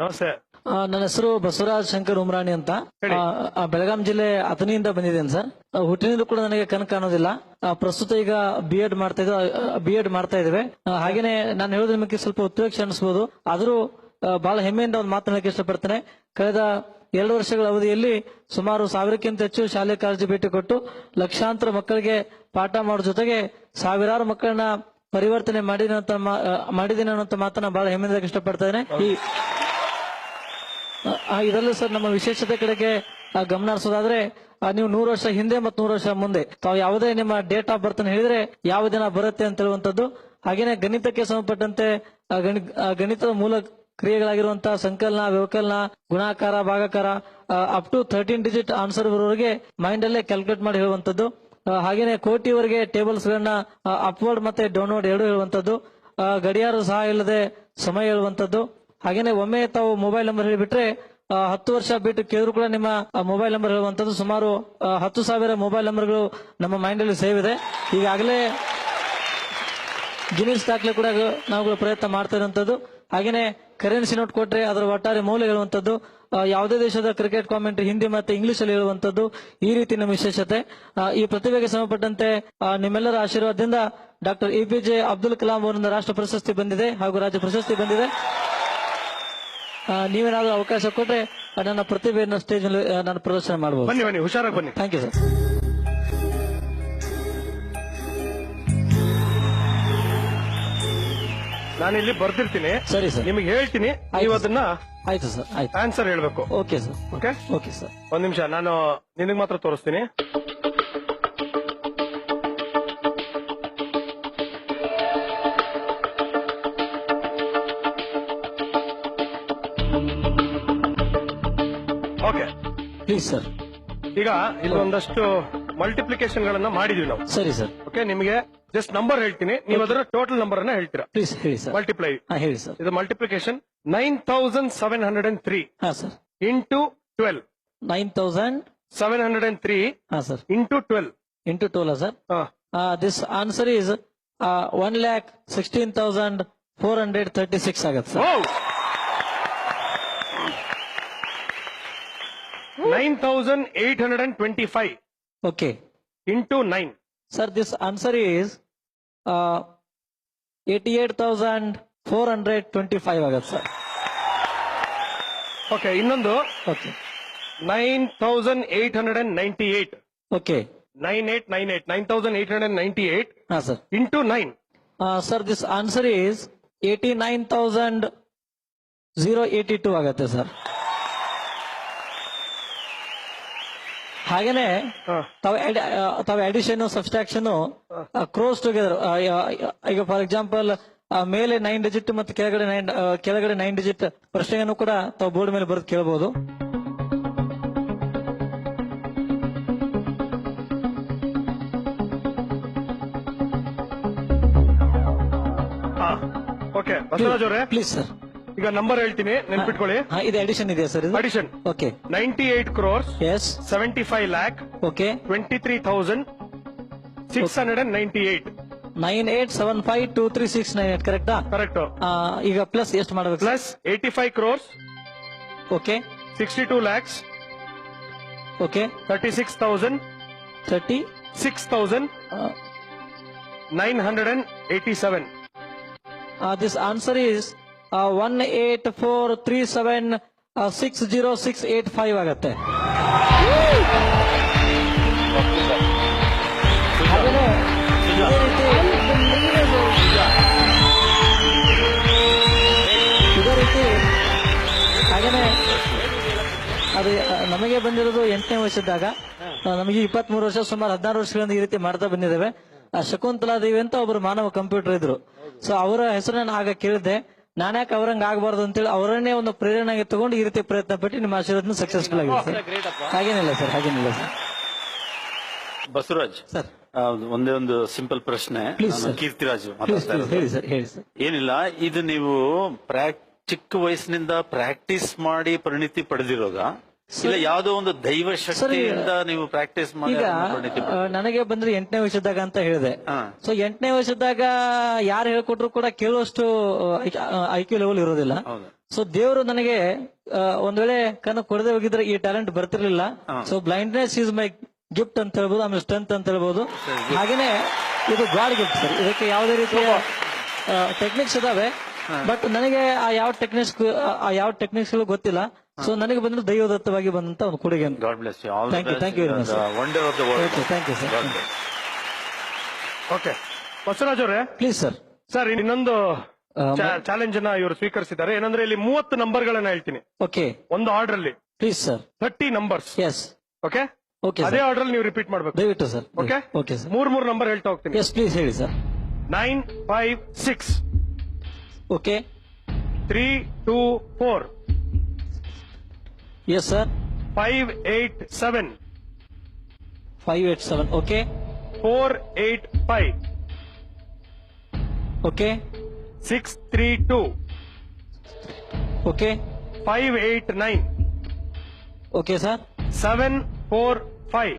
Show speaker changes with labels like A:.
A: ನಮಸ್ತೆ.
B: ನನ್ನ ಹೆಸರು ಬಸವರಾಜ್ ಶಂಕರ್ ಉಮ್ರಾಣಿ ಅಂತ. ಬೆಳಗಾಂ ಜಿಲ್ಲೆ ಅಥಣಿಯಿಂದ ಬಂದಿದ್ದೇನೆ ಸರ್. ಹುಟ್ಟಿನಿಂದ ಕೂಡ ನನಗೆ ಕಣ್ ಕಾಣೋದಿಲ್ಲ. ಪ್ರಸ್ತುತ ಈಗ ಬಿ ಎಡ್ ಮಾಡ್ತಾ ಇದ್ದ ಬಿ ಎಡ್ ಮಾಡ್ತಾ ಇದ್ದೇವೆ. ಹಾಗೇನೆ ನಾನು ಹೇಳೋದು ನಿಮಗೆ ಸ್ವಲ್ಪ ಉತ್ವೇಕ್ಷ ಅನಿಸಬಹುದು ಆದರೂ ಬಹಳ ಹೆಮ್ಮೆಯಿಂದ ಒಂದು ಮಾತನಾಡಕ್ಕೆ ಇಷ್ಟಪಡ್ತೇನೆ. ಕಳೆದ ಎರಡು ವರ್ಷಗಳ ಅವಧಿಯಲ್ಲಿ ಸುಮಾರು ಸಾವಿರಕ್ಕಿಂತ ಹೆಚ್ಚು ಶಾಲೆ ಕಾಲೇಜು ಭೇಟಿ ಕೊಟ್ಟು ಲಕ್ಷಾಂತರ ಮಕ್ಕಳಿಗೆ ಪಾಠ ಮಾಡೋ ಜೊತೆಗೆ ಸಾವಿರಾರು ಮಕ್ಕಳನ್ನ ಪರಿವರ್ತನೆ ಮಾಡಿದ ಮಾಡಿದ್ದೀನಿ ಅನ್ನೋ ಮಾತನ್ನ ಬಹಳ ಹೆಮ್ಮೆಯಿಂದ ಇಷ್ಟಪಡ್ತಾ ಇದ್ದೇನೆ. ಈ ಇದರಲ್ಲೂ ಸರ್ ನಮ್ಮ ವಿಶೇಷತೆ ಕಡೆಗೆ ಗಮನ ಹರಿಸೋದಾದ್ರೆ ನೀವು ನೂರು ವರ್ಷ ಹಿಂದೆ ಮತ್ತು ನೂರು ವರ್ಷ ಮುಂದೆ, ತಾವು ಯಾವುದೇ ನಿಮ್ಮ ಡೇಟ್ ಆಫ್ ಬರ್ತ್ ಹೇಳಿದ್ರೆ, ಯಾವ ದಿನ ಬರುತ್ತೆ ಅಂತ ಹೇಳುವಂತದ್ದು ಹಾಗೇನೆ ಗಣಿತಕ್ಕೆ ಸಂಬಂಧಪಟ್ಟಂತೆ ಗಣಿತದ ಮೂಲ ಕ್ರಿಯೆಗಳಾಗಿರುವಂತಹ ಸಂಕಲನ ವ್ಯವಕಲನ ಗುಣಾಕಾರ, ಭಾಗಾಕಾರ up to thirteen digit answer ಬರೋವರೆಗೆ mind ಅಲ್ಲೇ ಕ್ಯಾಲ್ಕುಲೇಟ್ ಮಾಡಿ ಹೇಳುವಂತದ್ದು ಹಾಗೇನೆ ಕೋಟಿವರೆಗೆ ಟೇಬಲ್ಸ್ ಗಳನ್ನ ಅಪ್ವರ್ಡ್ ಮತ್ತೆ ಡೌನ್ವರ್ಡ್ ಎರಡು ಹೇಳುವಂತದ್ದು ಗಡಿಯಾರ ಸಹ ಇಲ್ಲದೆ ಸಮಯ ಹೇಳುವಂತದ್ದು ಹಾಗೇನೆ ಒಮ್ಮೆ ತಾವು ಮೊಬೈಲ್ ನಂಬರ್ ಹೇಳಿಬಿಟ್ರೆ ಹತ್ತು ವರ್ಷ ಬಿಟ್ಟು ಕೇಳಿದ್ರು ಕೂಡ ನಿಮ್ಮ ಮೊಬೈಲ್ ನಂಬರ್ ಹೇಳುವಂತದ್ದು ಸುಮಾರು ಹತ್ತು ಸಾವಿರ ಮೊಬೈಲ್ ನಂಬರ್ಗಳು ನಮ್ಮ ಮೈಂಡ್ ಅಲ್ಲಿ ಸೇವ್ ಇದೆ. ಈಗಾಗಲೇ ಗಿನಿಸ್ ದಾಖಲೆ ಕೂಡ ನಾವು ಪ್ರಯತ್ನ ಮಾಡ್ತಾ ಇರುವಂತದ್ದು ಹಾಗೇನೆ ಕರೆನ್ಸಿ ನೋಟ್ ಕೊಟ್ರೆ ಅದರ ಒಟ್ಟಾರೆ ಮೌಲ್ಯ ಹೇಳುವಂತದ್ದು ಯಾವುದೇ ದೇಶದ ಕ್ರಿಕೆಟ್ ಕಾಮೆಂಟ್ರಿ ಹಿಂದಿ ಮತ್ತೆ ಇಂಗ್ಲಿಷ್ ಅಲ್ಲಿ ಹೇಳುವಂತದ್ದು ಈ ರೀತಿ ನಮ್ಮ ವಿಶೇಷತೆ. ಈ ಪ್ರತಿಭೆಗೆ ಸಂಬಂಧಪಟ್ಟಂತೆ ನಿಮ್ಮೆಲ್ಲರ ಆಶೀರ್ವಾದದಿಂದ doctor A P J Abdul Kalam ಅವರಿಂದ ರಾಷ್ಟ್ರ ಪ್ರಶಸ್ತಿ ಬಂದಿದೆ ಹಾಗೂ ರಾಜ್ಯ ಪ್ರಶಸ್ತಿ ಬಂದಿದೆ. ನೀವೇನಾದ್ರೂ ಅವಕಾಶ ಕೊಟ್ರೆ ನನ್ನ ಪ್ರತಿಭೆಯನ್ನು ಸ್ಟೇಜ್ ಅಲ್ಲಿ ನಾನು ಪ್ರದರ್ಶನ ಮಾಡಬಹುದು
A: ಬನ್ನಿ ಬನ್ನಿ ಹುಷಾರಾಗಿ ಬನ್ನಿ.
B: ಥ್ಯಾಂಕ್ ಯು ಸರ್
A: ನಾನು ಇಲ್ಲಿ ಬರ್ದಿರ್ತೀನಿ.
B: ಸರಿ ಸರ್
A: ನಿಮಗೆ ಹೇಳ್ತೀನಿ. ನೀವು ಅದನ್ನ
B: ಆಯ್ತು ಸರ್ ಆಯ್ತು.
A: ಆನ್ಸರ್ ಹೇಳ್ಬೇಕು.
B: Okay sir
A: okay
B: okay sir
A: ಒಂದ್ ನಿಮಿಷ ನಾನು ನಿನಗ್ ಮಾತ್ರ ತೋರಿಸ್ತೀನಿ. ಓಕೆ.
B: ಪ್ಲೀಸ್ ಸರ್
A: ಈಗ ಇಲ್ಲೊಂದಷ್ಟು ಮಲ್ಟಿಪ್ಲಿಕೇಶನ್ ಗಳನ್ನ ಮಾಡಿದೀವಿ ನಾವು.
B: ಸರಿ ಸರ್
A: ಓಕೆ ನಿಮಗೆ ಜಸ್ಟ್ ನಂಬರ್ ಹೇಳ್ತೀನಿ. ನೀವು ಅದರ ಟೋಟಲ್ ನಂಬರ್ ಅನ್ನ ಹೇಳ್ತೀರಾ?
B: ಪ್ಲೀಸ್ ಹೇಳಿ ಸರ್
A: ಮಲ್ಟಿಪ್ಲೈ
B: ಹಾ ಹೇಳಿ ಸರ್
A: ಇದು multiplication nine thousand seven hundred and three
B: ಹಾ sir
A: into twelve
B: nine thousand
A: seven hundred and three
B: ಹಾ sir
A: into twelve
B: into ಟೋಲ sir this answer is one lakh sixteen thousand four hundred thirty six ಆಗತ್ತೆ sir
A: nine thousand eight hundred and twenty five.
B: Okay
A: into nine
B: sir this answer is eighty eight thousand four hundred twenty five ಆಗತ್ತೆ sir
A: okay ಇನ್ನೊಂದು.
B: Okay
A: nine thousand eight hundred and ninety eight
B: okay
A: nine eight nine eight nine thousand eight hundred ninety eight
B: ಹಾಂ sir
A: into nine
B: sir this answer is eighty nine thousand zero eighty two ಆಗತ್ತೆ sir ಹಾಗೇನೆ ತಾವು ತಾವು addition subtraction cross together ಈಗ for example ಮೇಲೆ nine digit ಮತ್ತೆ ಕೆಳಗಡೆ nine ಕೆಳಗಡೆ ನೈನ್ ಡಿಜಿಟ್ ಪ್ರಶ್ನೆಯನ್ನು ಕೂಡ ತಾವು ಬೋರ್ಡ್ ಮೇಲೆ ಬರೆದು ಕೇಳಬಹುದು
A: ಓಕೆ ಬಸವರಾಜ್ ಅವರೇ?
B: ಪ್ಲೀಸ್ ಸರ್
A: ಈಗ ನಂಬರ್ ಹೇಳ್ತೀನಿ ನೆನ್ಪಿಟ್ಕೊಳ್ಳಿ.
B: ಹಾ ಇದು ಅಡಿಷನ್ ಇದೆಯಾ ಸರ್ ಇದು?
A: Addition
B: okay
A: ninety eight crores
B: S
A: seventy five lakh
B: okay
A: twenty three thousand six hundred and ninety eight
B: nine eight seven five two three six nine eight ಕರೆಕ್ಟಾ
A: correct
B: ಈಗ plus ಎಷ್ಟು ಮಾಡಬೇಕು
A: plus eighty five crores
B: okay
A: sixty two lakhs
B: okay
A: thirty six thousand
B: thirty
A: six thousand nine hundred and eighty seven
B: this answer is one eight four three seven six zero six eight five ಆಗತ್ತೆ. ರೀತಿ ಅದು ನಮಗೆ ಬಂದಿರೋದು ಎಂಟನೇ ವರ್ಷದಾಗ ನಮಗೆ ಇಪ್ಪತ್ತ್ ಮೂರು ವರ್ಷ, ಸುಮಾರು ಹದಿನಾರು ವರ್ಷಗಳಿಂದ ಈ ರೀತಿ ಮಾಡ್ತಾ ಬಂದಿದ್ದೇವೆ. ಶಕುಂತಲಾ ದೇವಿ ಅಂತ ಒಬ್ರು ಮಾನವ ಕಂಪ್ಯೂಟರ್ ಇದ್ರು. ಸೊ ಅವರ ಹೆಸರನ್ನ ಆಗ ಕೇಳಿದೆ ನಾನ್ಯಾಕೆ ಅವ್ರಂಗ್ ಆಗಬಾರ್ದು ಅಂತೇಳಿ ಅವರನ್ನೇ ಒಂದು ಪ್ರೇರಣೆಗೆ ತಗೊಂಡು ಈ ರೀತಿ ಪ್ರಯತ್ನ ಪಟ್ಟು ನಿಮ್ಮ ಆಶೀರ್ವಾದ ಸಕ್ಸಸ್ಫುಲ್ ಆಗಿದೆ ಸರ್. ಹಾಗೇನಿಲ್ಲ ಸರ್ ಹಾಗೇನಿಲ್ಲ ಸರ್.
C: ಬಸವರಾಜ್
B: ಸರ್.
C: ಒಂದೇ ಒಂದು ಸಿಂಪಲ್ ಪ್ರಶ್ನೆ. ಕೀರ್ತಿರಾಜ್
B: ಹೇಳಿ ಸರ್ ಹೇಳಿ ಸರ್
C: ಏನಿಲ್ಲ ಇದು ನೀವು ಪ್ರಾಕ್ ಚಿಕ್ಕ ವಯಸ್ಸಿನಿಂದ ಪ್ರಾಕ್ಟೀಸ್ ಮಾಡಿ ಪರಿಣಿತಿ ಪಡೆದಿರೋದ? ಇಲ್ಲ ಯಾವ್ದೋ ಒಂದು ದೈವ ಶಕ್ತಿಯಿಂದ ನೀವು ಪ್ರಾಕ್ಟೀಸ್ ಮಾಡಿ
B: ಈಗ ನನಗೆ ಬಂದ್ರೆ ಎಂಟನೇ ವಯಸ್ಸದಾಗ ಅಂತ ಹೇಳಿದೆ. ಸೊ ಎಂಟನೇ ವಯಸ್ಸದಾಗ ಯಾರು ಹೇಳ್ಕೊಟ್ರು ಕೂಡ ಕೇಳುವಷ್ಟು ಐಕ್ಯೂ ಲೆವೆಲ್ ಇರೋದಿಲ್ಲ. ಸೊ ದೇವರು ನನಗೆ ಒಂದ್ ವೇಳೆ ಕಣ್ಣು ಕೊಡದೆ ಹೋಗಿದ್ರೆ ಈ ಟ್ಯಾಲೆಂಟ್ ಬರ್ತಿರ್ಲಿಲ್ಲ. So blindness is my gift ಅಂತ ಹೇಳ್ಬೋದು ಆಮೇಲೆ ಸ್ಟ್ರೆಂತ್ ಅಂತ ಹೇಳ್ಬೋದು. ಹಾಗೇನೆ ಇದು ಗಾಡ್ ಗಿಫ್ಟ್ ಸರ್ ಇದಕ್ಕೆ ಯಾವುದೇ ರೀತಿಯ ಟೆಕ್ನಿಕ್ಸ್ ಇದಾವೆ. ಬಟ್ ನನಗೆ ಆ ಯಾವ ಟೆಕ್ನಿಕ್ಸ್ ಆ ಯಾವ ಟೆಕ್ನಿಕ್ಸ್ ಗೊತ್ತಿಲ್ಲ. ಸೊ ನನಗೆ ಬಂದ್ರೆ ದೈವದತ್ತವಾಗಿ ಬಂದಂತ ಒಂದು ಕೊಡುಗೆ ಅಂತ. Thank you, thank you very much, sir.
C: Wonder of the world
B: Okay, thank you, sir.
C: God bless
A: okay Basavaraj ಅವರೇ
B: ಪ್ಲೀಸ್ ಸರ್
A: ಸರ್ ಇನ್ನೊಂದು ಚಾಲೆಂಜ್ ಅನ್ನ ಇವರು ಸ್ವೀಕರಿಸಿದ್ದಾರೆ. ಏನಂದ್ರೆ ಇಲ್ಲಿ ಮೂವತ್ತು ನಂಬರ್ ಗಳನ್ನ ಹೇಳ್ತೀನಿ.
B: ಓಕೆ
A: ಒಂದು ಆರ್ಡರ್ ಅಲ್ಲಿ
B: please sir
A: thirty numbers.
B: Yes
A: okay
B: okay
A: ಅದೇ
B: ಸರ್
A: ಆರ್ಡರ್ ನೀವು ರಿಪೀಟ್ ಮಾಡ್ಬೇಕು.
B: ದಯವಿಟ್ಟು ಸರ್
A: ಓಕೆ
B: ಓಕೆ ಸರ್
A: ಮೂರ್ ಮೂರ್ ನಂಬರ್ ಹೇಳ್ತಾ ಹೋಗ್ತೀನಿ.
B: ಎಸ್ ಪ್ಲೀಸ್ ಹೇಳಿ sir
A: nine five six.
B: Okay
A: three two four.
B: Yes sir
A: five eight seven
B: five eight seven okay
A: four eight five
B: okay
A: six three two
B: okay
A: five eight nine
B: okay sir
A: seven four five